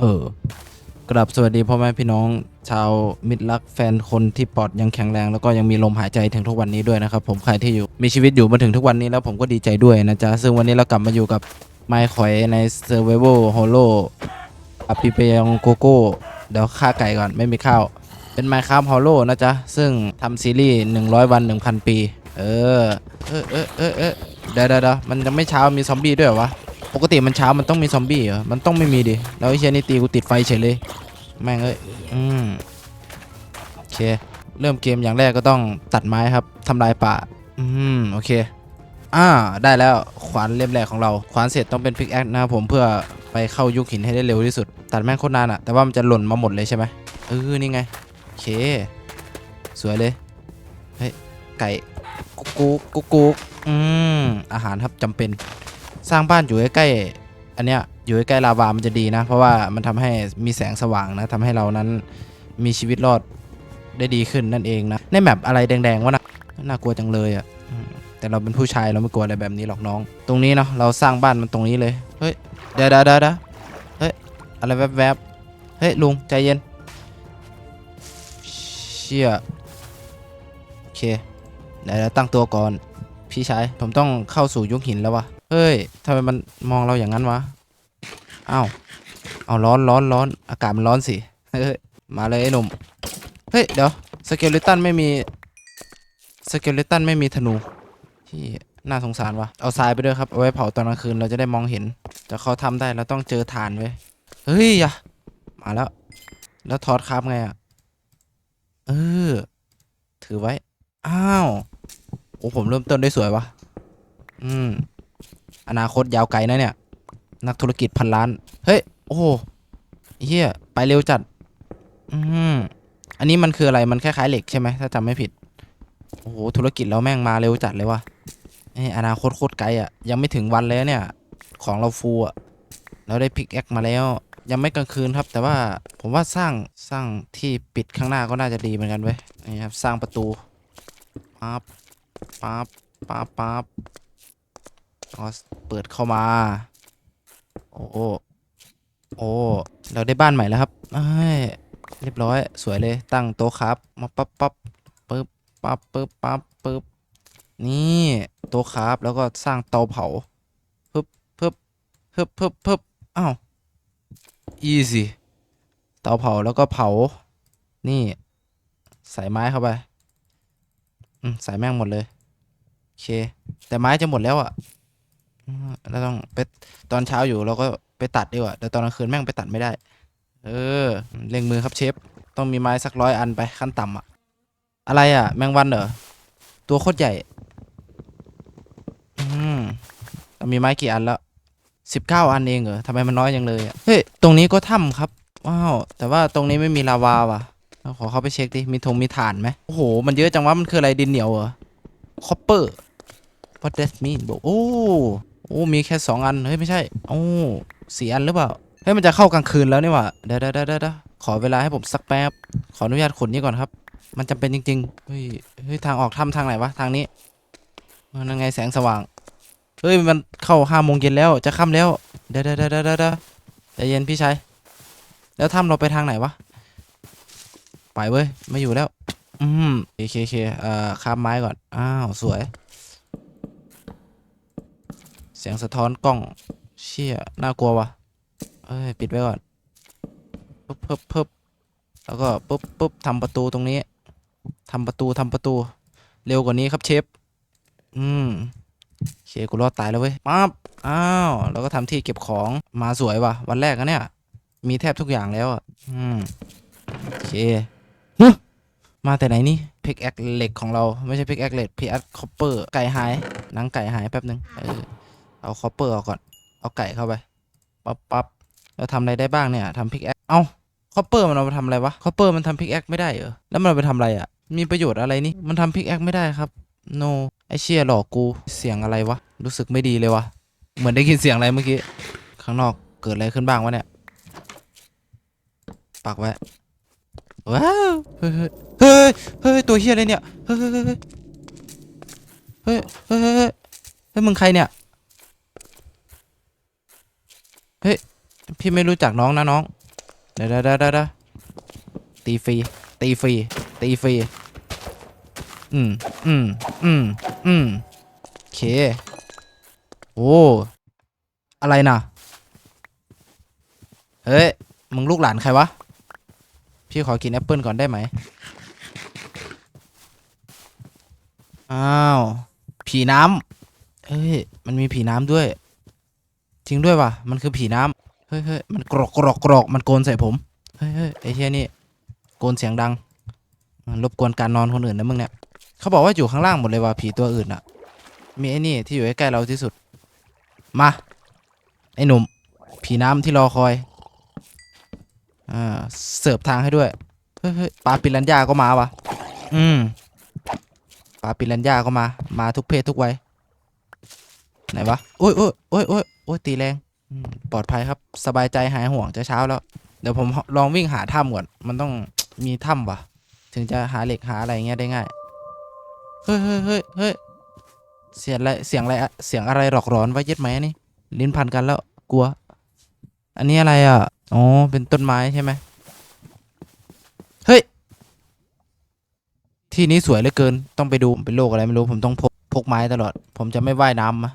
เออกราบสวัสดีพ่อแม่พี่น้องชาวมิตรรักแฟนคนที่ปอดยังแข็งแรง แล้วก็ยังมีลมหายใจถึงทุกวันนี้ด้วยนะครับผมใครที่อยู่มีชีวิตอยู่มาถึงทุกวันนี้แล้วผมก็ดีใจด้วยนะจ๊ะ ซึ่งวันนี้เรากลับมาอยู่กับไมค์ขอยใน Survival Holo อปิเปยองโกโก้เดี๋ยวฆ่าไก่ก่อนไม่มีข้าว เป็น Minecraft Holo นะจ๊ะ ซึ่งทำซีรีส์ 100 วัน 1,000 ปี เออเออเออเออเออเดี๋ยวเดี๋ยวเดี๋ยวมันจะไม่เช้ามีซอมบี้ด้วยเหรอวะ ปกติมันเช้ามันต้องมีซอมบี้เหรอ มันต้องไม่มีดิ แล้วไอ้เชียนี่ตีกูติดไฟเฉยเลย แม่งเอ้ย อืมโอเค เริ่มเกมอย่างแรกก็ต้องตัดไม้ครับทำลายป่า อืม โอเค อ่า ได้แล้ว ขวานเล่มแรกของเรา ขวานเสร็จต้องเป็นพิกแอคนะครับผมเพื่อไปเข้ายุคหินให้ได้เร็วที่สุด ตัดแม่งโคตรนานอะแต่ว่ามันจะหล่นมาหมดเลยใช่ไหมเออ นี่ไง โอเค สวยเลย เฮ้ย ไก่ กุ๊กกุ๊กกุ๊กกุ๊กอืม อาหารครับจำเป็น สร้างบ้านอยู่ใกล้ๆอันเนี้ยอยู่ใกล้ๆลาวามันจะดีนะ เพราะว่ามันทำให้มีแสงสว่างนะทำให้เรานั้นมีชีวิตรอดได้ดีขึ้นนั่นเองนะในแมปอะไรแดงๆวะนะน่ากลัวจังเลยอะ่ะแต่เราเป็นผู้ชายเราไม่กลัวอะไรแบบนี้หรอกน้อง ตรงนี้เนาะเราสร้างบ้านมันตรงนี้เลยเฮ้ยเดี๋ยวเดี๋ยวเดี๋ยวเดี๋ยวเฮ้ยอะไรแวบๆเฮ้ยลุงใจเย็นเชี่ยโอเคเดี๋ยวเดี๋ยวตั้งตัวก่อนพี่ชายผมต้องเข้าสู่ยุคหินแล้ววะ เฮ้ยทำไมมันมองเราอย่างนั้นวะอ้าวเอาร้อนร้อนร้อนอากาศมันร้อนสิเฮ้ยมาเลยไอ้หนุ่มเฮ้ยเดี๋ยวสเกลิตันไม่มีสเกลิตันไม่มีธนูที่น่าสงสารวะเอาทรายไปด้วยครับเอาไว้เผาตอนกลางคืนเราจะได้มองเห็น แต่เขาทำได้เราต้องเจอฐานไว้ยเฮ้ยอย่ามาแล้ว แล้วทอดครับไงอะเออถือไว้ อ้าว โอ้ผมเริ่มต้นได้สวยวะอืม อนาคตยาวไกลนะเนี่ย นักธุรกิจพันล้าน เฮ้ย โอ้โหเฮียไปเร็วจัด อืมอันนี้มันคืออะไร มันคล้ายๆเหล็กใช่ไหมถ้าจำไม่ผิด โอ้โห ธุรกิจเราแม่งมาเร็วจัดเลยวะเอ้ยอนาคตโคตรไกลอะ่ะ ยังไม่ถึงวันเลยเนี่ย ของเราฟูอะ่ะ เราได้พิกแอคมาแล้ว ยังไม่กลางคืนครับ แต่ว่าผมว่าสร้างสร้างที่ปิดข้างหน้าก็น่าจะดีเหมือนกันเว้ย นี่ครับ สร้างประตู ปั๊บ ปั๊บ ปั๊บปั๊บ ก็เปิดเข้ามาโอ้โอ้เราได้บ้านใหม่แล้วครับเอ้ยเรียบร้อยสวยเลยตั้งโต๊ะครับมาปั๊บปั๊บปึ๊บปั๊บปึ๊บปั๊บปึ๊บนี่โต๊ะครับแล้วก็สร้างเตาเผาปึ๊บปึ๊บปึ๊บปึ๊บปึ๊บอ้าว easy เตาเผาแล้วก็เผา นี่ใส่ไม้เข้าไป อืมใส่แม่งหมดเลย โอเค แต่ไม้จะหมดแล้วอะ่ะ เราต้องไปตอนเช้าอยู่เราก็ไปตัดดีกว่าแต่ตอนกลางคืนแม่งไปตัดไม่ได้ เออเร่งมือครับเชฟ ต้องมีไม้สักร้อยอันไปขั้นต่ำอะอะไรอะแมงวันเหรอ ตัวโคตรใหญ่ อืมมีไม้กี่อันแล้วสิบเก้าอันเองเหรอทำไมมันน้อยจังเลยอะเฮ้ย ตรงนี้ก็ถ้ำครับ ว้าว แต่ว่าตรงนี้ไม่มีลาวาว่ะเราขอเข้าไปเช็คดิ มีธงมีฐานไหมโอ้โห มันเยอะจังวะมันคืออะไรดินเหนียวเหรอ คอปเปอร์ what does mean บอกโอ้ โอ้มีแค่สองอันเฮ้ยไม่ใช่โอ้สี่อันหรือเปล่าเฮ้ยมันจะเข้ากลางคืนแล้วนี่หว่าเดี๋ยวเดี๋ยวเดี๋ยวเดี๋ยวขอเวลาให้ผมสักแป๊บขออนุญาตขนนี้ก่อนครับ มันจำเป็นจริงๆเฮ้ยเฮ้ยทางออกถ้ำทางไหนวะทางนี้มันยังไงแสงสว่างเฮ้ยมันเข้าห้าโมงเย็นแล้วจะค่ำแล้วเดี๋ยวเดี๋ยวเดี๋ยวเดี๋ยวเดี๋ยวใจเย็นพี่ชายแล้วถ้ำเราไปทางไหนวะไปเว้ยไม่อยู่แล้ว อืมโอเคโอเคเอ่อข้ามไม้ก่อนอ้าวสวย เสียงสะท้อนกล้อง เชี่ยน่ากลัววะเอ้ย ปิดไว้ก่อนปึ๊บปึ๊บปึ๊บแล้วก็ปึ๊บปึ๊บทำประตูตรงนี้ทำประตูทำประตู เร็วกว่านี้ครับเชฟ อืมโอเคกูรอดตายแล้วเว้ยปั๊บอ้าวแล้วก็ทำที่เก็บของมาสวยว่ะ วันแรกนะเนี่ย มีแทบทุกอย่างแล้วอะ อืมโอเคมาแต่ไหนนี่พิกแอคเหล็กของเราไม่ใช่พิกแอคเหล็กพิกแอคคอปเปอร์ไก่หายหนังไก่หายแป๊บนึงเออ เอาคอปเปอร์ออกก่อน เอาไก่เข้าไป ปับป๊บเราทำอะไรได้บ้างเนี่ยทำพิกแอคเอ้าคอปเปอร์มันเอาไปทำอะไรวะคอปเปอร์มันทำพิกแอคไม่ได้เหรอ แล้วมันเอาไปทำอะไรอะ่ะ มีประโยชน์อะไรนี่ มันทำพิกแอคไม่ได้ครับ โน ไอเชียหลอกกู เสียงอะไรวะ รู้สึกไม่ดีเลยวะ เหมือนได้ยินเสียงอะไรเมื่อกี้ ข้างนอกเกิดอะไรขึ้นบ้างวะเนี่ย ปักไว้ ว้าว เฮ้ยเฮ้ยเฮ้ยตัวเฮียอะไรเนี่ย เฮ้ยเฮ้ยเฮ้ยเฮ้ยเฮ้ยมึงใครเนี่ย พี่ไม่รู้จักน้องนะน้องดี๋ยวเดี๋ยวเดี๋ยวเดี๋ยวตีฟรีตีฟรีตีฟรีอืมอืมอืมอืมโอเค โอ้ อะไรนะเฮ้ย มึงลูกหลานใครวะ พี่ขอกินแอปเปิลก่อนได้ไหม อ้าว ผีน้ำเฮ้ย มันมีผีน้ำด้วย จริงด้วยว่ะ มันคือผีน้ำ เฮ้ยเฮ้ยมันกรอกกรอกกรอกมันโกนใส่ผม เฮ้ยเฮ้ยไอ้เฮียนี่โกนเสียงดังมันรบกวนการนอนคนอื่นนะมึงเนี่ยเขาบอกว่าอยู่ข้างล่างหมดเลยว่ะผีตัวอื่นอะมีไอ้นี่ที่อยู่ใกล้เราที่สุด มาไอ้หนุ่ม ผีน้ำที่รอคอยอ่าเสิร์ฟทางให้ด้วยเฮ้ยเฮ้ยปลาปิรันย่าก็มาวะอืมปลาปิรันย่าก็มา มาทุกเพศทุกวัยไหนวะโอ้ยโอ้ยโอ้ยโอ้ยโอ้ยตีแรง ปลอดภัยครับ สบายใจหายห่วงจะเช้าแล้ว เดี๋ยวผมลองวิ่งหาถ้ำก่อน มันต้องมีถ้ำวะถึงจะหาเหล็กหาอะไรเงี้ยได้ง่าย เฮ้ยเฮ้ยเฮ้ยเฮ้ยเสียงอะไรเสียงอะไรเสียงอะไรหลอกหลอนวะเย็ดไหมนี่ ลิ้นพันกันแล้วกลัว อันนี้อะไรอะ อ๋อ เป็นต้นไม้ใช่ไหมเฮ้ย ที่นี้สวยเหลือเกิน ต้องไปดูเป็นโรคอะไรไม่รู้ ผมต้องพกพกไม้ตลอด ผมจะไม่ว่ายน้ำอะ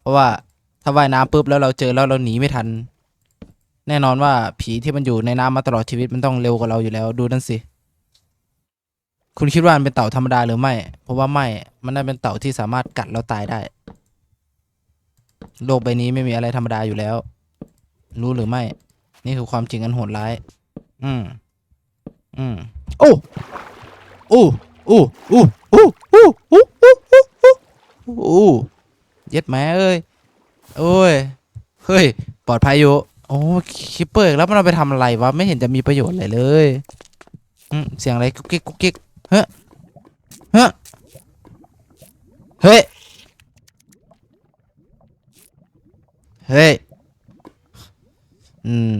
เพราะว่า ถ้าว่ายน้ำปุ๊บแล้วเราเจอแล้วเราหนีไม่ทัน แน่นอนว่าผีที่มันอยู่ในน้ำมาตลอดชีวิตมันต้องเร็วกว่าเราอยู่แล้วดูนั่นสิ คุณคิดว่ามันเป็นเต่าธรรมดาหรือไม่เพราะว่าไม่มันน่าเป็นเต่าที่สามารถกัดแล้วตายได้ โลกใบนี้ไม่มีอะไรธรรมดาอยู่แล้ว รู้หรือไม่ นี่คือความจริงอันโหดร้าย อืมอืมโอ้โอ้โอ้โอ้โอ้โอ้โอ้โอ้โอ้โอ้โอ้เย็ดแม่เอ้ย โอ้ย เฮ้ย ปลอดภัยอยู่ โอ้คิปเปอร์แล้วมันเอาไปทำอะไรวะ ไม่เห็นจะมีประโยชน์อะไรเลยอืมเสียงอะไรกุ๊กกิ๊กกุ๊กกิ๊กเฮ้ยเฮ้ยเฮ้ย เฮ้ย อืม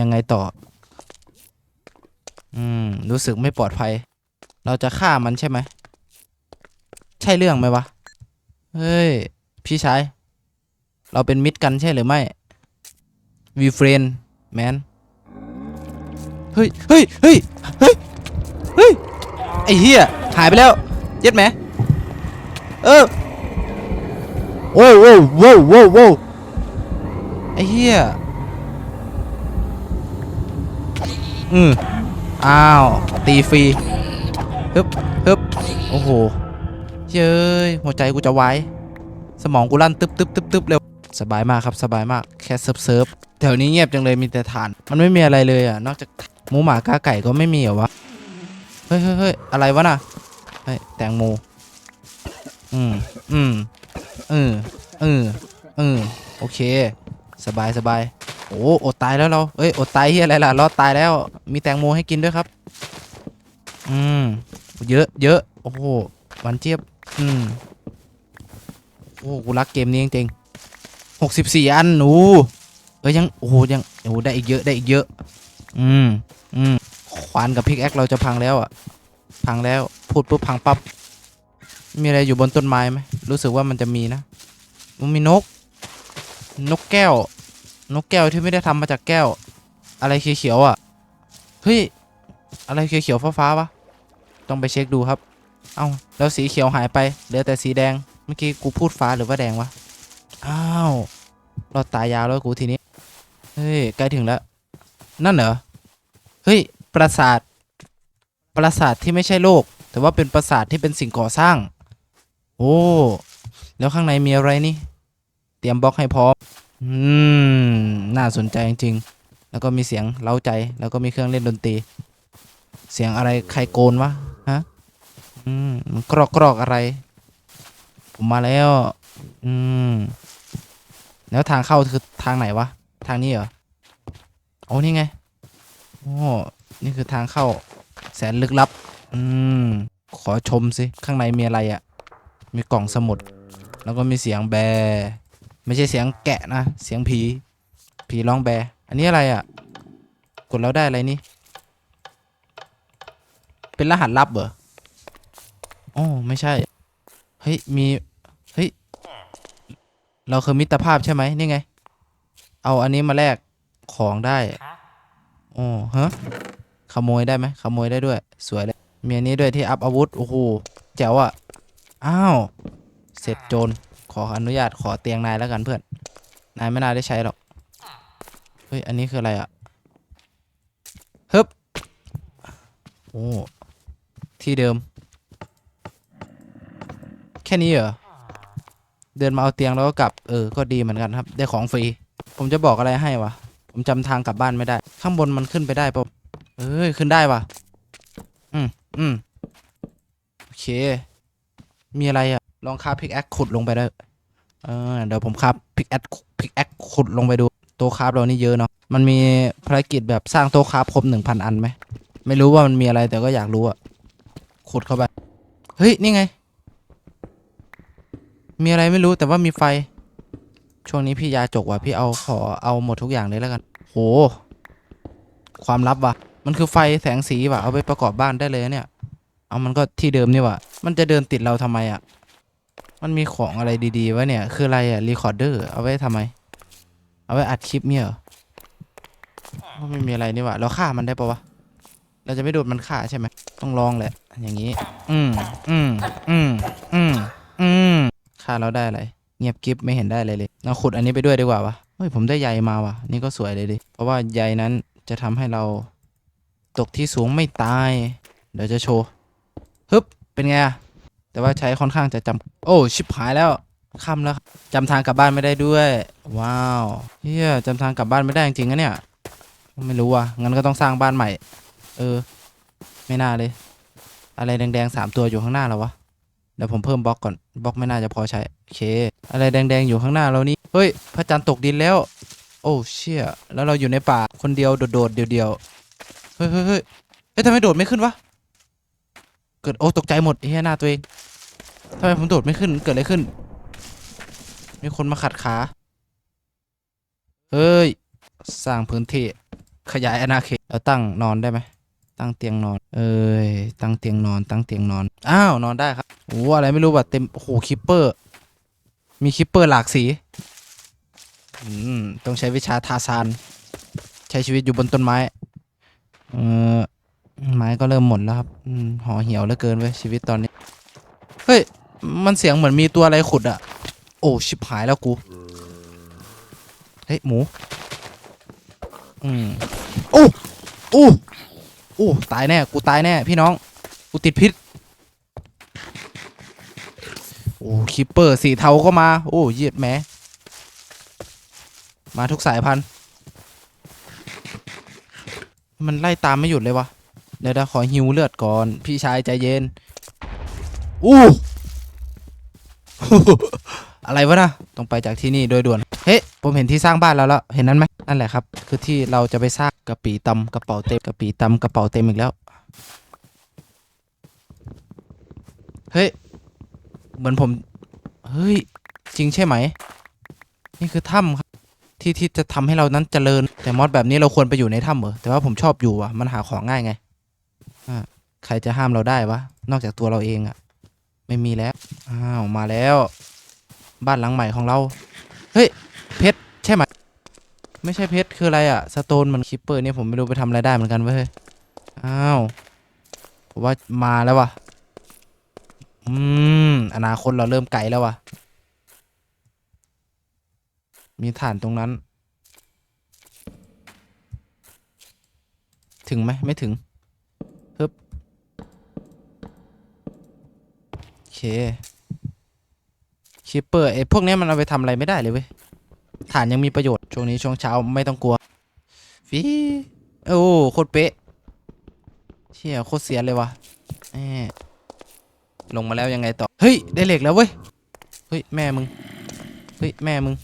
ยังไงต่อ อืม รู้สึกไม่ปลอดภัย เราจะฆ่ามันใช่ไหม ใช่เรื่องไหมวะ เฮ้ย พี่ชาย เราเป็นมิตรกันใช่หรือไม่วีเฟรนแมนเฮ้ย เฮ้ย เฮ้ย เฮ้ย เฮ้ย ไอ้เหี้ย หายไปแล้ว เย็ดไหม เออโว้โว้โว้โว้โว้ไอ้เหี้ย อืมอ้าว ตีฟรีฮึบฮึบโอ้โหเย้ยหัวใจกูจะไวายสมองกูลั่นตึ๊บตึ๊บตึ๊บตึ๊บเร็ว สบายมากครับสบายมากแค่เซิร์ฟเซิร์ฟแถวนี้เงียบจังเลยมีแต่ฐาน มันไม่มีอะไรเลยอะนอกจากหมูหมากาไก่ก็ไม่มีเหรอวะเฮ้ยเฮ้ยเฮ้ยอะไรวะน่ะเฮ้ยแตงโมอืมอืมเออเออเออโอเค สบายสบายโอ้อดตายแล้วเราเอ้ยอดตายเฮียอะไรล่ะรอดตายแล้วมีแตงโมให้กินด้วยครับ อืมเยอะเยอะโอ้โหวานเจี๊ยบอืมโอ้กูรักเกมนี้จริงๆ หกสิบสี่อันโอ้เอ้ยยังโอ้โหยังโอ้โหได้อีกเยอะได้อีกเยอะ อืมอืมขวานกับพิกแอคเราจะพังแล้วอะ พังแล้วพูดปุ๊บพังปั๊บมีอะไรอยู่บนต้นไม้ไหมรู้สึกว่ามันจะมีนะมันมีนก นกแก้ว นกแก้วที่ไม่ได้ทำมาจากแก้ว อะไรเขียวๆอะเฮ้ยอะไรเขียวๆฟ้าๆวะต้องไปเช็คดูครับ เอ้าแล้วสีเขียวหายไปเหลือแต่สีแดงเมื่อกี้กูพูดฟ้าหรือว่าแดงวะ อ้าวรอดตายยาวแล้วกูทีนี้ เฮ้ย ใกล้ถึงแล้ว นั่นเหรอ เฮ้ย ปราสาท ปราสาทที่ไม่ใช่โลก แต่ว่าเป็นปราสาทที่เป็นสิ่งก่อสร้าง โอ้ แล้วข้างในมีอะไรนี่ เตรียมบล็อกให้พร้อม อืม น่าสนใจจริงๆ แล้วก็มีเสียงเล้าใจ แล้วก็มีเครื่องเล่นดนตรี เสียงอะไร ใครโกนวะ ฮะ อืม กรอกกรอกอะไร ผมมาแล้ว อืม แล้วทางเข้าคือทางไหนวะ ทางนี้เหรอโอ้นี่ไง โอ้ นี่คือทางเข้า แสนลึกลับ อืม ขอชมสิข้างในมีอะไรอะ่ะ มีกล่องสมุด แล้วก็มีเสียงแบ ไม่ใช่เสียงแกะนะ เสียงผี ผีร้องแบ อันนี้อะไรอะ่ะ กดแล้วได้อะไรนี่ เป็นรหัสลับเหรออ๋อไม่ใช่ เฮ้ย มี เราคือมิตรภาพใช่ไหมนี่ไง เอาอันนี้มาแลกของได้โอ้ฮะขโมยได้ไหมขโมยได้ด้วย สวยเลยมีอันนี้ด้วยที่อัพอาวุธโอ้โหแจ๋วอะอ้าวเสร็จโจรขออนุญาตขอเตียงนายแล้วกันเพื่อนนายไม่น่าได้ใช้หรอกเฮ้ยอันนี้คืออะไรอะฮึบโอ้ที่เดิม แค่นี้เหรอ เดินมาเอาเตียงแล้วก็กลับเออก็ดีเหมือนกันครับ ได้ของฟรีผมจะบอกอะไรให้วะผมจำทางกลับบ้านไม่ได้ ข้างบนมันขึ้นไปได้ปะเอ้ยขึ้นได้วะอืมอืมโอเค มีอะไรอะลองคาพิกแอคขุดลงไปได้เออเดี๋ยวผมคาพิกแอคพิกแอคขุดลงไปดูโต๊ะคาฟเรานี่เยอะเนาะมันมีภารกิจแบบสร้างโต๊ะคาฟครบหนึ่งพันอันไหมไม่รู้ว่ามันมีอะไรแต่ก็อยากรู้อะขุดเข้าไป เฮ้ย นี่ไง มีอะไรไม่รู้แต่ว่ามีไฟ ช่วงนี้พี่ยาจกว่ะพี่เอาขอเอาหมดทุกอย่างเลยแล้วกัน โห ความลับว่ะ มันคือไฟแสงสีว่ะเอาไปประกอบบ้านได้เลยเนี่ย เอามันก็ที่เดิมนี่ว่ะ มันจะเดินติดเราทำไมอะ มันมีของอะไรดีๆวะเนี่ย คืออะไรอะรีคอร์เดอร์เอาไว้ทำไม เอาไว้อัดคลิปเนี่ยเหรอว่าไม่มีอะไรนี่ว่ะเราฆ่ามันได้ปะวะเราจะไม่โดนมันฆ่าใช่ไหมต้องลองแหละ อย่างนี้ อืม อืม อืม อืม อืม ค่าเราได้อะไร เงียบกิฟไม่เห็นได้เลยเลยเราขุดอันนี้ไปด้วยดีกว่าวะเฮ้ยผมได้ใยมาวะนี่ก็สวยเลยดิ เพราะว่าใยนั้นจะทำให้เราตกที่สูงไม่ตาย เดี๋ยวจะโชว์ฮึบเป็นไงอะแต่ว่าใช้ค่อนข้างจะจำโอ้ชิบหายแล้วค่ำแล้วจำทางกลับบ้านไม่ได้ด้วย ว้าวเฮียจำทางกลับบ้านไม่ได้จริงๆนะเนี่ยไม่รู้ว่ะงั้นก็ต้องสร้างบ้านใหม่ เออ ไม่น่าเลย อะไรแดงๆสามตัวอยู่ข้างหน้าเราวะ เดี๋ยวผมเพิ่มบล็อกก่อนบล็อกไม่น่าจะพอใช้โอเค อะไรแดงๆอยู่ข้างหน้าเรานี่เฮ้ยพระจันทร์ตกดินแล้ว โอ้เชี่ยแล้วเราอยู่ในป่าคนเดียวโดดๆเดียวๆเฮ้ยเฮ้ยเฮ้ยเฮ้ยทำไมโดดไม่ขึ้นวะเกิดโอ้ตกใจหมดเฮียหน้าตัวเองทำไมผมโดดไม่ขึ้นเกิดอะไรขึ้น มีคนมาขัดขาเฮ้ยสร้างพื้นที่ขยายอาณาเขตเราตั้งนอนได้ไหม ตั้งเตียงนอน เอ้ย ตั้งเตียงนอน ตั้งเตียงนอน อ้าว นอนได้ครับ โอ้อะไรไม่รู้แบบเต็ม โอ้โห คิปเปอร์ มีคิปเปอร์หลากสี อืม ต้องใช้วิชาทาซาน ใช้ชีวิตอยู่บนต้นไม้ เออไม้ก็เริ่มหมดแล้วครับอืมห่อเหี่ยวเหลือเกินเว้ยชีวิตตอนนี้ เฮ้ย มันเสียงเหมือนมีตัวอะไรขุดอะโอ้ ชิบหายแล้วกู เฮ้ย หมู อืมโอ้โอ้ อ้ตายแน่ กูตายแน่ พี่น้อง กูติดพิษ โอ้คิปเปอร์สีเทาก็มา โอ้เยียดแหมมาทุกสายพันธุ์ มันไล่ตามไม่หยุดเลยวะเดี๋ยวเราขอฮิวเลือดก่อน พี่ชายใจเย็น อู้อะไรวะนะ ต้องไปจากที่นี่โดยด่วน เฮ้ ผมเห็นที่สร้างบ้านแล้วแล้วเห็นนั้นไหมนั่นแหละครับ คือที่เราจะไปสร้างกระปีตำกระเป๋าเต็มกระปีตำกระเป๋าเต็มอีกแล้ว เฮ้ย เหมือนผม เฮ้ย จริงใช่ไหม นี่คือถ้ำครับ ที่ที่จะทำให้เรานั้นเจริญ แต่มอดแบบนี้เราควรไปอยู่ในถ้ำเหรอ แต่ว่าผมชอบอยู่อะ มันหาของง่ายไงอ่าใครจะห้ามเราได้วะ นอกจากตัวเราเองอะ ไม่มีแล้ว อ้าว มาแล้ว บ้านหลังใหม่ของเรา เฮ้ย เพชรใช่ไหมไม่ใช่เพชรคืออะไรอะสโตนมันคิปเปอร์เนี่ยผมไม่รู้ไปทำอะไรได้เหมือนกันเว้ยอ้าวผมว่ามาแล้ววะอืมอนาคตเราเริ่มไกลแล้ววะมีฐานตรงนั้น ถึงไหมไม่ถึงฮึบโอเคคิปเปอร์ไอ้พวกนี้มันเอาไปทำอะไรไม่ได้เลยเว้ย ฐานยังมีประโยชน์ ช่วงนี้ช่วงเช้าไม่ต้องกลัวฟีโอ้โคตรเป๊ะเชี่ยโคตรเสียเลยวะแหมลงมาแล้วยังไงต่อ เฮ้ย ได้เหล็กแล้วเว้ย เฮ้ย แม่มึง เฮ้ย แม่มึง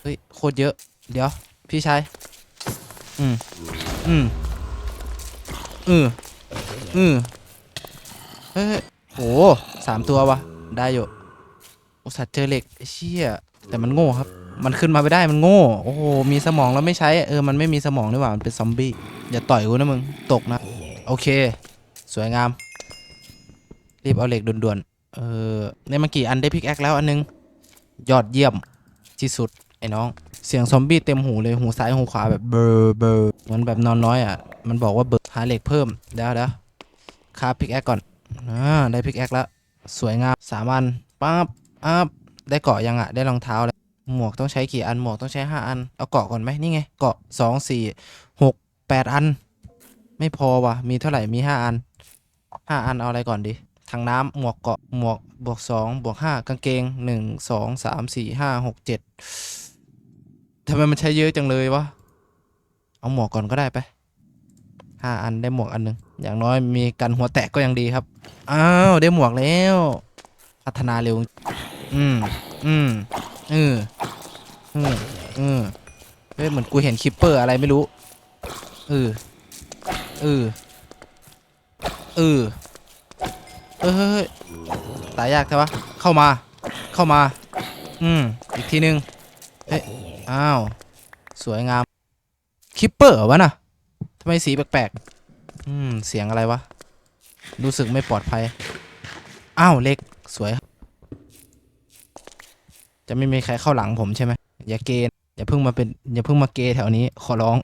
เฮ้ย โคตรเยอะ เดี๋ยว พี่ชาย อืม อืม อืมอืมเฮ้ยโหสามตัววะ ได้อยู่โอสัตว์เจอเหล็กเชี่ยแต่มันโง่ครับ มันขึ้นมาไม่ได้มันโง่ โอ้โห มีสมองแล้วไม่ใช้ เออ มันไม่มีสมองนี่หว่า มันเป็นซอมบี้ อย่าต่อยกูนะมึง ตกนะ โอเค สวยงาม รีบเอาเหล็กด่วนๆ เออในเมื่อกี้อันได้พิกแอคแล้วอันนึง ยอดเยี่ยมที่สุด ไอ้น้อง เสียงซอมบี้เต็มหูเลย หูซ้ายหูขวาแบบเบอร์เบอร์เหมือนแบบนอนน้อยอะ มันบอกว่าเบอร์หาเหล็กเพิ่มเดี๋ยวเดี๋ยวคาพิกแอคก่อน อ่า ได้พิกแอคแล้ว สวยงามสามอันปั๊บอัพได้เกาะยังอะ ได้รองเท้าแล้ว หมวกต้องใช้กี่อันหมวกต้องใช้ห้าอัน เอาเกาะก่อนไหมนี่ไงเกาะสองสี่หกแปดอัน ไม่พอว่ะมีเท่าไหร่มีห้าอันห้าอันเอาอะไรก่อนดีทางน้ำหมวกเกาะหมวกบวกสองบวกห้ากางเกงหนึ่งสองสามสี่ห้าหกเจ็ดทำไมมันใช้เยอะจังเลยวะเอาหมวกก่อนก็ได้ไปห้าอันได้หมวกอันหนึ่งอย่างน้อยมีกันหัวแตกก็ยังดีครับ อ้าวได้หมวกแล้ว พัฒนาเร็ว อืม อืมเออ ออเออเฮ้ยเหมือนกูเห็นคิปเปอร์อะไรไม่รู้เออเออเออเออเฮ้ยเฮ้ยตายยากใช่ปะเข้ามา เข้ามา อืม อีกทีนึง เฮ้ย อ้าว สวยงาม คิปเปอร์วะน่ะทำไมสีแปลกๆ อืม เสียงอะไรวะ รู้สึกไม่ปลอดภัย อ้าว เล็ก สวย จะไม่มีใครเข้าหลังผมใช่ไหม อย่าเกณฑ์อย่าเพิ่งมาเป็นอย่าเพิ่งมาเกย์แถวนี้ ขอร้อง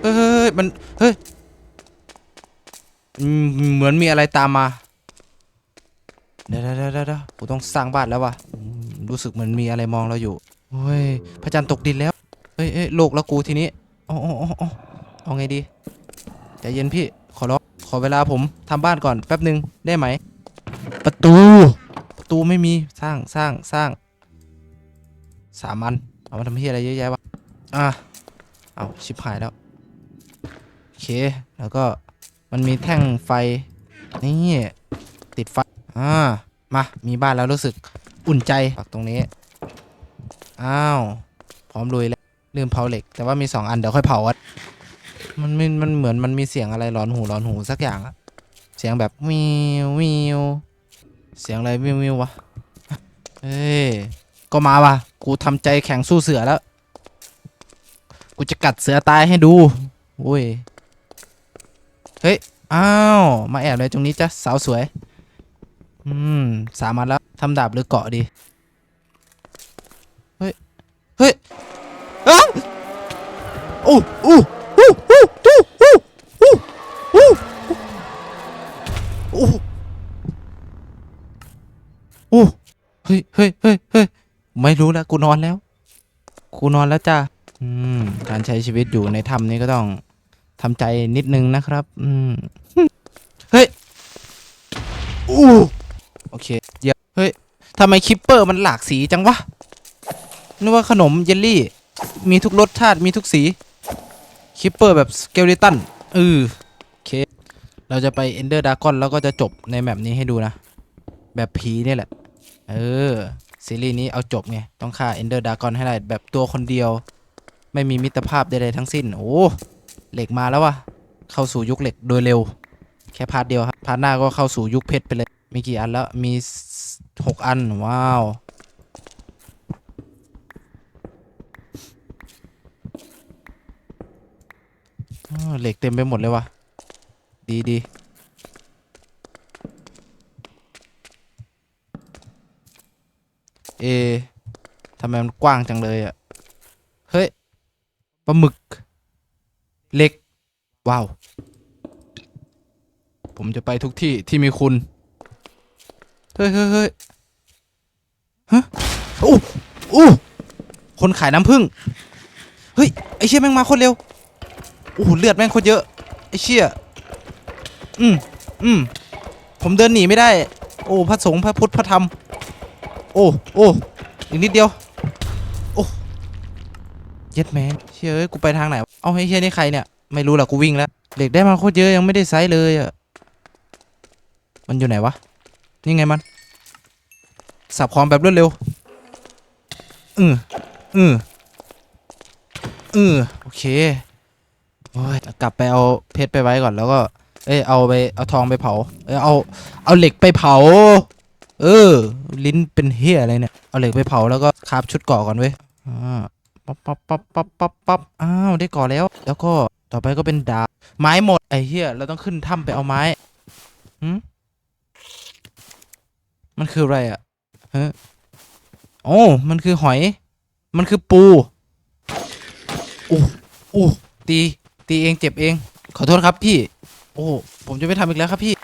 เฮ้ยเฮ้ยเฮ้ยมันเฮ้ยอืมเหมือนมีอะไรตามมาเดี๋ยวเดี๋ยวเดี๋ยวเดี๋ยวกูต้องสร้างบ้านแล้ววะอืมรู้สึกเหมือนมีอะไรมองเราอยู่เฮ้ยพระจันทร์ตกดินแล้วเฮ้ยเฮ้ยโลกแล้วกูทีนี้อ๋ออ๋ออ๋ออ๋อเอาไงดีใจเย็นพี่ขอร้องขอเวลาผมทำบ้านก่อนแป๊บหนึ่งได้ไหม ประตู ประตูไม่มีสร้างสร้างสร้าง สามอัน เอามาทำที่อะไรเยอะแยะวะ อะ เอาชิบหายแล้ว โอเค แล้วก็มันมีแท่งไฟ นี่ ติดไฟ อ่า มา มีบ้านแล้วรู้สึกอุ่นใจปักตรงนี้ อ้าว พร้อมลุยแล้ว ลืมเผาเหล็ก แต่ว่ามีสองอันเดี๋ยวค่อยเผาอะมันมันมันเหมือนมันมีเสียงอะไรร้อนหูร้อนหูสักอย่างอะเสียงแบบวิววิวเสียงอะไรวิววิววะเฮ้ ก็มาวะกูทำใจแข็งสู้เสือแล้ว กูจะกัดเสือตายให้ดูโอ้ย เฮ้ย อ้าว มาแอบเลยตรงนี้จ้ะสาวสวย อืม สามอันแล้วทำดาบหรือเกาะดี เฮ้ย เฮ้ยอ้าวอู้อู้อู้อู้อู้อู้อู้อู้อู้โอ้เฮ้ยเฮ้ยเฮ้ยเฮ้ย ไม่รู้แล้วกูนอนแล้วกูนอนแล้วจ้าอืมการใช้ชีวิตอยู่ในถ้ำนี้ก็ต้องทำใจนิดนึงนะครับ อืม เฮ้ยอู้โอเคเดี๋ยวเฮ้ยทำไมคิปเปอร์มันหลากสีจังวะนึกว่าขนมเยลลี่ มีทุกรสชาติมีทุกสีคิปเปอร์แบบสเกลิตันเออโอเค เราจะไปเอนเดอร์ดากอนแล้วก็จะจบในแมปนี้ให้ดูนะ แบบผีนี่แหละ เออ ซีรีส์นี้เอาจบไง ต้องฆ่าเอนเดอร์ดากอนให้ได้แบบตัวคนเดียว ไม่มีมิตรภาพใดๆทั้งสิ้น โอ้ เหล็กมาแล้ววะเข้าสู่ยุคเหล็กโดยเร็ว แค่พาร์ทเดียวครับ พาร์ทหน้าก็เข้าสู่ยุคเพชรไปเลย มีกี่อันแล้ว มีหกอันว้าวอ้าว เหล็กเต็มไปหมดเลยวะดีดี เอทำไมมันกว้างจังเลยอะเฮ้ยปลาหมึก เล็ก ว้าว ผมจะไปทุกที่ที่มีคุณ เฮ้ยเฮ้ยเฮ้ยฮะอู้อู้คนขายน้ำผึ้งเฮ้ย ไอเชี่ยแม่งมาโคนเร็วโอ้โหเลือดแม่งโคตรเยอะ ไอเชี่ยอืมอืมผมเดินหนีไม่ได้ โอ้พระสงฆ์พระพุทธพระธรรม โอ้โอ้อีกนิดเดียว โอ้เย็ดแมนเชื่ยเอ้ยกูไปทางไหน เอาให้เชี่ยนี่ใครเนี่ย ไม่รู้หรอกกูวิ่งแล้ว เด็กได้มาโคตรเยอะยังไม่ได้ไซส์เลยอะ มันอยู่ไหนวะ นี่ไงมัน สับของแบบรวดเร็วอืออืออือโอเคโอ้ยกลับไปเอาเพชรไปไว้ก่อนแล้วก็ เอ้ยเอาไปเอาทองไปเผา เอ้ยเอาเอาเหล็กไปเผา เออ ลิ้นเป็นเฮียอะไรเนี่ย เอาเหล็กไปเผาแล้วก็คาบชุดเกาะก่อนเว้ยอ่าปั๊บปั๊บปั๊บปั๊บปั๊บปั๊บอ้าวได้เกาะแล้ว แล้วก็ต่อไปก็เป็นดาบไม้หมดไอ้เฮียเราต้องขึ้นถ้ำไปเอาไม้หืมมันคืออะไรอะฮะโอ้มันคือหอย มันคือปูโอู้อู้ตี ตีเองเจ็บเอง ขอโทษครับพี่ โอ้ผมจะไม่ทำอีกแล้วครับพี่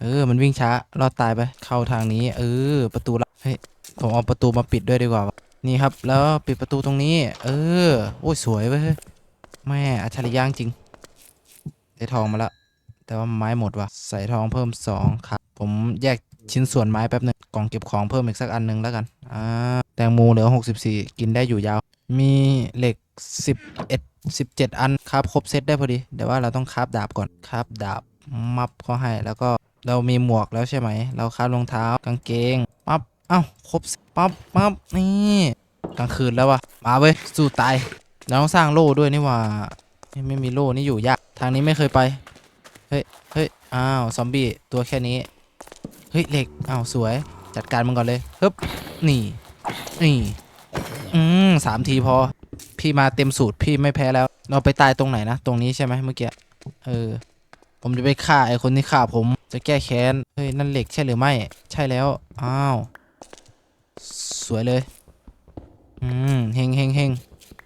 เออ มันวิ่งช้า รอดตายไป เข้าทางนี้ เออ ประตูละเฮ้ย ผมเอาประตูมาปิดด้วยดีกว่า นี่ครับ แล้วปิดประตูตรงนี้ เออ โอ้ยสวยเว้ย แม่อัจฉริยะจริง ได้ทองมาแล้วแต่ว่าไม้หมดว่ะ ใส่ทองเพิ่มสองครับ ผมแยกชิ้นส่วนไม้แป๊บนึงกล่องเก็บของเพิ่มอีกสักอันหนึงแล้วกัน อ่า แตงโมเหลือ 64 กินได้อยู่ยาว มีเหล็ก 11 17 อันคราบครบเซตได้พอดีเดี๋ยวว่าเราต้องคราบดาบก่อนคราบดาบมับเขาให้แล้วก็ เรามีหมวกแล้วใช่ไหม เราคาบรองเท้ากางเกงปั๊บเอ้าครบปั๊บปั๊บนี่กลางคืนแล้ววะมาเว้ยสู้ตายเราต้องสร้างโล่ด้วยนี่ว่าไม่ไม่มีโล่นี่อยู่ยากทางนี้ไม่เคยไปเฮ้ยเฮ้ยอ้าวซอมบี้ตัวแค่นี้เฮ้ยเหล็กอ้าวสวยจัดการมันก่อนเลยฮึบนี่นี่อืมสามทีพอ พี่มาเต็มสูตรพี่ไม่แพ้แล้ว เราไปตายตรงไหนนะ ตรงนี้ใช่ไหมเมื่อกี้ เออ ผมจะไปฆ่าไอ้คนที่ฆ่าผม จะแก้แค้น เฮ้ย นั่นเหล็กใช่หรือไม่ ใช่แล้ว อ้าว สวยเลย อืมเฮงเฮงเฮง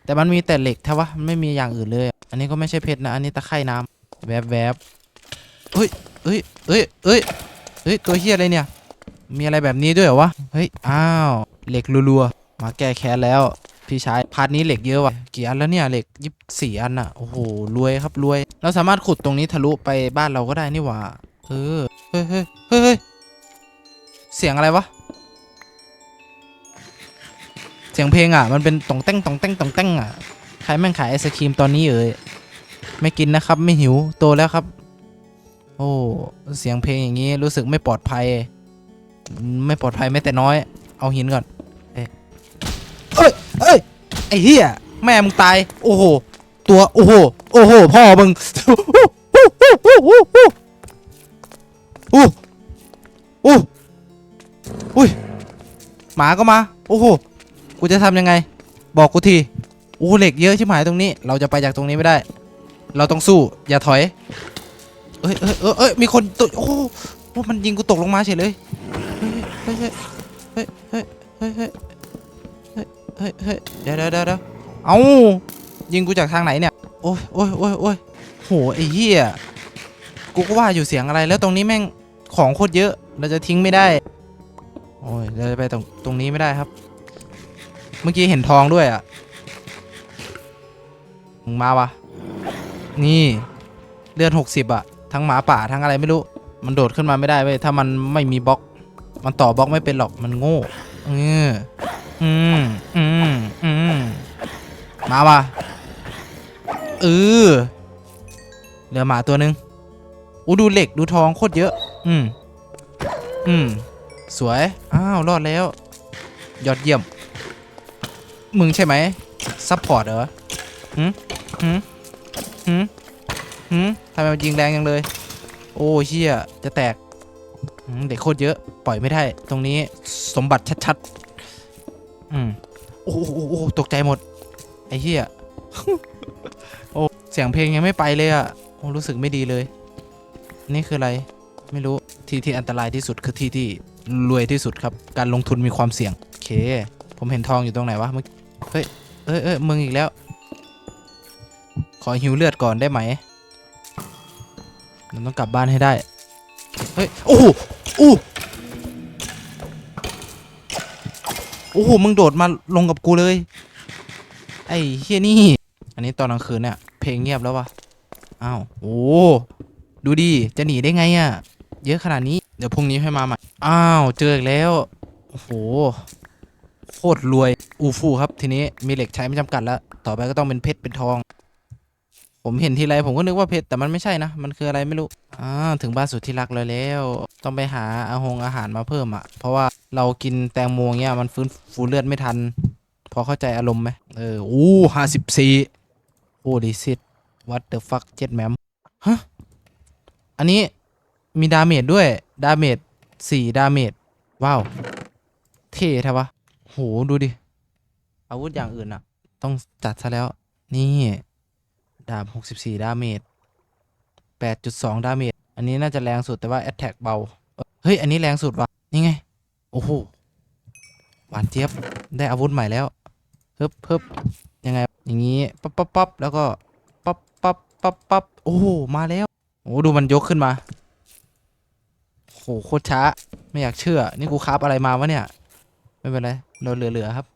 แต่มันมีแต่เหล็กแท้วะไม่มีอย่างอื่นเลย อันนี้ก็ไม่ใช่เพชรนะ อันนี้ตะไคร่น้ำแวบแวบเฮ้ยเฮ้ยเฮ้ยเฮ้ยเฮ้ย ตัวเฮียอะไรเนี่ย มีอะไรแบบนี้ด้วยเหรอวะ เฮ้ย อ้าว เหล็กรัวๆ มาแก้แค้นแล้ว พี่ชายพาร์ทนี้เหล็กเยอะว่ะกี่อันแล้วเนี่ยเหล็กยี่สี่อันอะโอ้โหรวยครับรวย เราสามารถขุดตรงนี้ทะลุไปบ้านเราก็ได้นี่หว่าเออเฮ้ยเฮ้ยเฮ้ยเฮ้ยเสียงอะไรวะเสียงเพลงอะมันเป็นตองเต้งตองเต้งตองเต้งอะใครแม่งขายไอศครีมตอนนี้เอ่ยไม่กินนะครับ ไม่หิวโตแล้วครับ โอ้เสียงเพลงอย่างนี้รู้สึกไม่ปลอดภัย ไม่ปลอดภัยแม้แต่น้อย เอาหินก่อน อ้ยเอ้ยไอ้เหี้ยแม่มึงตาย โอ้โห ตัวโอ้โหโอ้โหพ่อมึงอู้อู้อุ้ยหมาก็มา โอ้โหกูจะทำยังไง บอกกูทีโอ้เหล็กเยอะชิบหายตรงนี้ เราจะไปจากตรงนี้ไม่ได้ เราต้องสู้อย่าถอยเอ้ยเอ้ยเอ้ยเอ้ยมีคนตกโอ้โหมันยิงกูตกลงมาเฉยเลยเฮ้ยเฮ้ยเฮ้ยเฮ้ยเฮ้ย เฮ้ยเฮ้ยเฮ้ยเฮ้ยเดี๋ยวเดี๋ยวเดี๋ยวเดี๋ยวเอายิงกูจากทางไหนเนี่ย โอ้ยโอ้ยโอ้ยโอ้ยโหไอ้เหี้ยกูก็ว่าอยู่เสียงอะไรแล้วตรงนี้แม่งของโคตรเยอะ เราจะทิ้งไม่ได้ โอ้ยเราจะไปตรงตรงนี้ไม่ได้ครับ เมื่อกี้เห็นทองด้วยอะมึงมาวะนี่เลือดหกสิบอะทั้งหมาป่าทั้งอะไรไม่รู้ มันโดดขึ้นมาไม่ได้เว้ยถ้ามันไม่มีบล็อก มันต่อบล็อกไม่เป็นหรอกมันโง่เออ อืมอืมอืมมาวะเออเหลือหมาตัวหนึ่งอู้ดูเหล็กดูทองโคตรเยอะ อืมอืมสวย อ้าว รอดแล้ว ยอดเยี่ยม มึงใช่ไหมซัพพอร์ตเหรอหืมหืมหืมหืมทำไมมันยิงแรงจังเลย โอ้เชี่ยจะแตกเด็กโคตรเยอะ ปล่อยไม่ได้ ตรงนี้สมบัติชัดๆ อืมโอ้โหตกใจหมด ไอ้เหี้ยโอ้เสียงเพลงยังไม่ไปเลยอะโอ้รู้สึกไม่ดีเลย นี่คืออะไร ไม่รู้ที่ที่อันตรายที่สุดคือที่ที่รวยที่สุดครับ การลงทุนมีความเสี่ยงโอเค ผมเห็นทองอยู่ตรงไหนวะเมื่อเฮ้ยเอ้ยเอ้ยมึงอีกแล้ว ขอหิวเลือดก่อนได้ไหมเราต้องกลับบ้านให้ได้ เฮ้ย โอ้โหอู้ โอ้โหมึงโดดมาลงกับกูเลย ไอ้เฮียนี่ อันนี้ตอนกลางคืนเนี่ยเพลงเงียบแล้ววะอ้าวโอ้ดูดิจะหนีได้ไงอะ่ะ เยอะขนาดนี้เดี๋ยวพรุ่งนี้ให้มาใหม่อ้าวเจออีกแล้วโอ้โหโคตรรวยอูฟูครับทีนี้มีเหล็กใช้ไม่จำกัดแล้ว ต่อไปก็ต้องเป็นเพชรเป็นทอง ผมเห็นทีไรผมก็นึกว่าเพชรแต่มันไม่ใช่นะ มันคืออะไรไม่รู้อ่าถึงบ้านสุดที่รักเลยแล้ว ต้องไปหาอาหงอาหารมาเพิ่มอะ เพราะว่าเรากินแตงโมเงี้ยมันฟื้นฟูเลือดไม่ทัน พอเข้าใจอารมณ์ไหมเอออู้ห้าสิบสี่โอ้ดิซิตวัดเดอะฟักเจ็ดแมมฮะ อันนี้มีดาเมจด้วย ดาเมจสี่ดาเมจว้าว เท่แท้วะโหดูดิ อาวุธอย่างอื่นอะ ต้องจัดซะแล้ว นี่ ดาบ 64 ดาเมจ 8.2 ดาเมจ อันนี้น่าจะแรงสุดแต่ว่า a t t a c k เบา เฮ้ย อันนี้แรงสุดว่ะ นี่ไง โอ้โห หวานเจี๊ยบ ได้อาวุธใหม่แล้วฮึบฮึบยังไง อย่างงี้ ปั๊บปั๊บปั๊บแล้วก็ปั๊บปั๊บปั๊บปั๊บโอ้โห มาแล้ว โอ้ดูมันยกขึ้นมาโหโคตรช้า ไม่อยากเชื่อ นี่กูคราฟอะไรมาวะเนี่ย ไม่เป็นไร เราเหลือ ๆ ครับ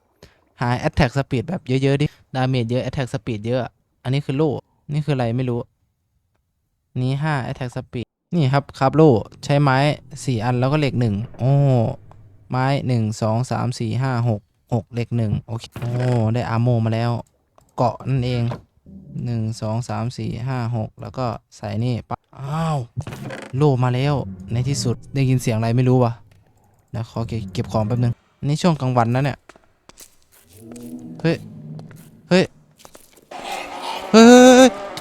หา attack speed แบบเยอะ ๆ ดิ ดาเมจเยอะ attack speed เยอะ อันนี้คือโล่ นี่คืออะไรไม่รู้ นี้ห้า attack speed นี่ครับครับโล่ ใช้ไม้สี่อันแล้วก็เหล็กหนึ่งโอ้ ไม้หนึ่งสองสามสี่ห้าหกหกเหล็กหนึ่งโอเค โอ้ ได้อาโมมาแล้ว เกาะนั่นเองหนึ่งสองสามสี่ห้าหกแล้วก็ใส่นี่ปะอ้าว โล่มาแล้ว ในที่สุดได้ยินเสียงอะไรไม่รู้วะเดี๋ยวขอเก็บเก็บของแป๊บนึง นี่ช่วงกลางวันนะเนี่ย เฮ้ย เฮ้ย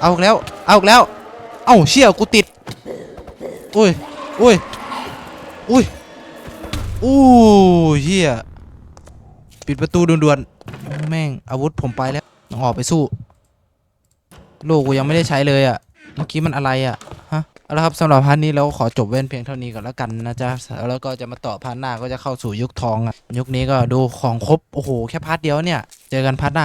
เอาอีกแล้ว เอาอีกแล้ว เอ้าเชี่ยกูติด อุ้ย อุ้ย อุ้ย อู้เฮียปิดประตูด่วนๆ แม่งอาวุธผมไปแล้วต้องออกไปสู้ โลกกูยังไม่ได้ใช้เลยอะ่ะเมื่อกี้มันอะไรอะ่ะฮะเอาละครับสำหรับพาร์ทนี้เราขอจบเว้นเพียงเท่านี้ก่อนแล้วกันนะจ๊ะแล้วก็จะมาต่อพาร์ทหน้าก็จะเข้าสู่ยุคทองอะ่ะยุคนี้ก็ดูของครบ โอ้โห แค่พาร์ทเดียวเนี่ย เจอกันพาร์ทหน้า